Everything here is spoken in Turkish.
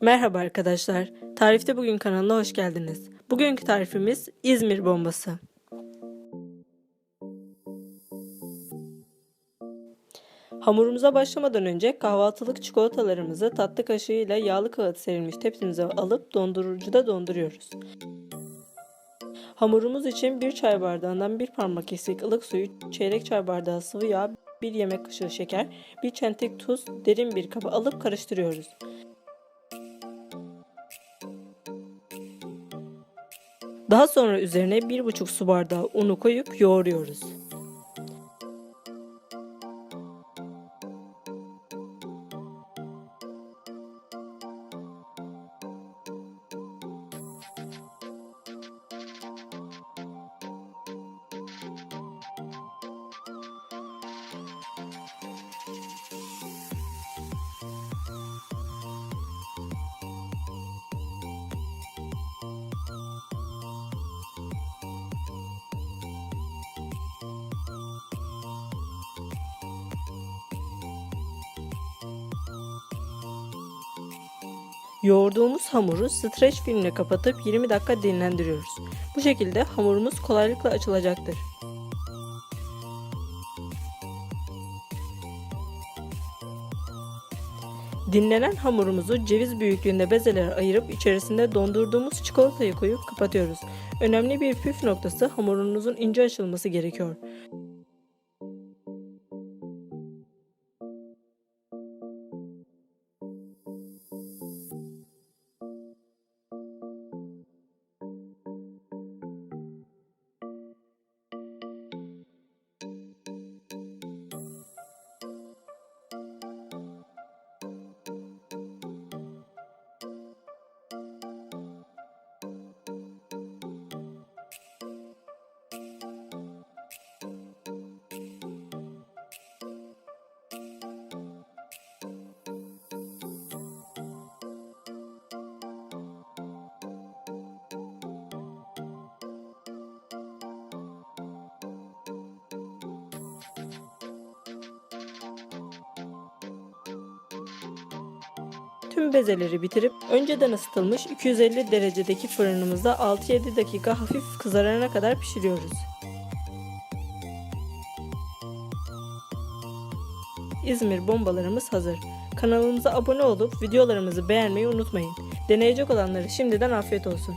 Merhaba arkadaşlar. Tarifte Bugün kanalına hoş geldiniz. Bugünkü tarifimiz İzmir bombası. Hamurumuza başlamadan önce kahvaltılık çikolatalarımızı tatlı kaşığıyla yağlı kağıt serilmiş tepsimize alıp dondurucuda donduruyoruz. Hamurumuz için bir çay bardağından bir parmak eksik ılık suyu, çeyrek çay bardağı sıvı yağ, bir yemek kaşığı şeker, bir çentik tuz derin bir kaba alıp karıştırıyoruz. Daha sonra üzerine 1,5 su bardağı unu koyup yoğuruyoruz. Yoğurduğumuz hamuru streç filmle kapatıp 20 dakika dinlendiriyoruz. Bu şekilde hamurumuz kolaylıkla açılacaktır. Dinlenen hamurumuzu ceviz büyüklüğünde bezelere ayırıp içerisinde dondurduğumuz çikolatayı koyup kapatıyoruz. Önemli bir püf noktası hamurunuzun ince açılması gerekiyor. Tüm bezeleri bitirip önceden ısıtılmış 250 derecedeki fırınımızda 6-7 dakika hafif kızarana kadar pişiriyoruz. İzmir bombalarımız hazır. Kanalımıza abone olup videolarımızı beğenmeyi unutmayın. Deneyecek olanlara şimdiden afiyet olsun.